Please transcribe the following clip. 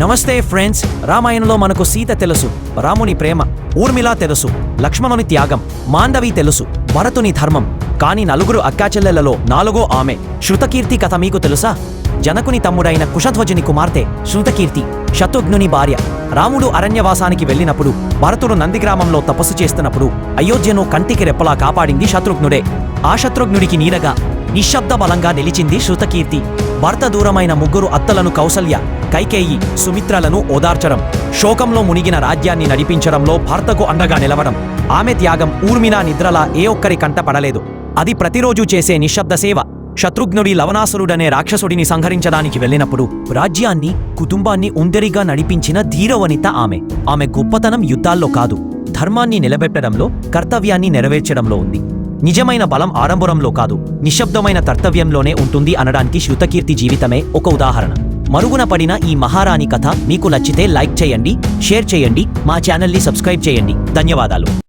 నమస్తే ఫ్రెండ్స్ రామాయణంలో మనకు సీత తెలుసు రాముని ప్రేమ ఊర్మిళ తెలుసు లక్ష్మణుని త్యాగం మాండవి తెలుసు భరతుని ధర్మం. కాని నలుగురు అక్కాచెల్లెలలో నాలుగో ఆమె. శృతకీర్తి కథ మీకు తెలుసా? జనకుని తమ్ముడైన కుశధ్వజుని కుమార్తె శృతకీర్తి శత్రుఘ్నుని భార్య. రాముడు అరణ్యవాసానికి వెళ్ళినప్పుడు భరతుడు నందిగ్రామంలో తపస్సు చేస్తున్నప్పుడు అయోధ్యను కంటికి రెప్పలా కాపాడింది శత్రుఘ్నుడే. ఆ శత్రుఘ్నుడికి నీడగా నిశ్శబ్ద బలంగా నిలిచింది శృతకీర్తి. భర్త దూరమైన ముగ్గురు అత్తలను కౌసల్య కైకేయి సుమిత్రలను ఓదార్చడం శోకంలో మునిగిన రాజ్యాన్ని నడిపించడంలో భర్తకు అండగా నిలవడం. ఆమె త్యాగం ఊర్మినా నిద్రలా ఏ ఒక్కరి కంట పడలేదు. అది ప్రతిరోజు చేసే నిశ్శబ్ద సేవ. శత్రుఘ్నుడి లవణాసురుడనే రాక్షసుడిని సంహరించడానికి వెళ్ళినప్పుడు రాజ్యాన్ని కుటుంబాన్ని ఉందరిగా నడిపించిన ధీరవనిత ఆమె. ఆమె గొప్పతనం యుద్ధాల్లో కాదు. ధర్మాన్ని నిలబెట్టడంలో కర్తవ్యాన్ని నెరవేర్చడంలో ఉంది. నిజమైన బలం ఆడంబరంలో కాదు నిశ్శబ్దమైన కర్తవ్యంలోనే ఉంటుంది అనడానికి శృతకీర్తి జీవితమే ఒక ఉదాహరణ. మరుగున పడిన ఈ మహారాణి కథ మీకు నచ్చితే లైక్ చేయండి షేర్ చేయండి మా ఛానల్ని సబ్స్క్రైబ్ చేయండి. ధన్యవాదాలు.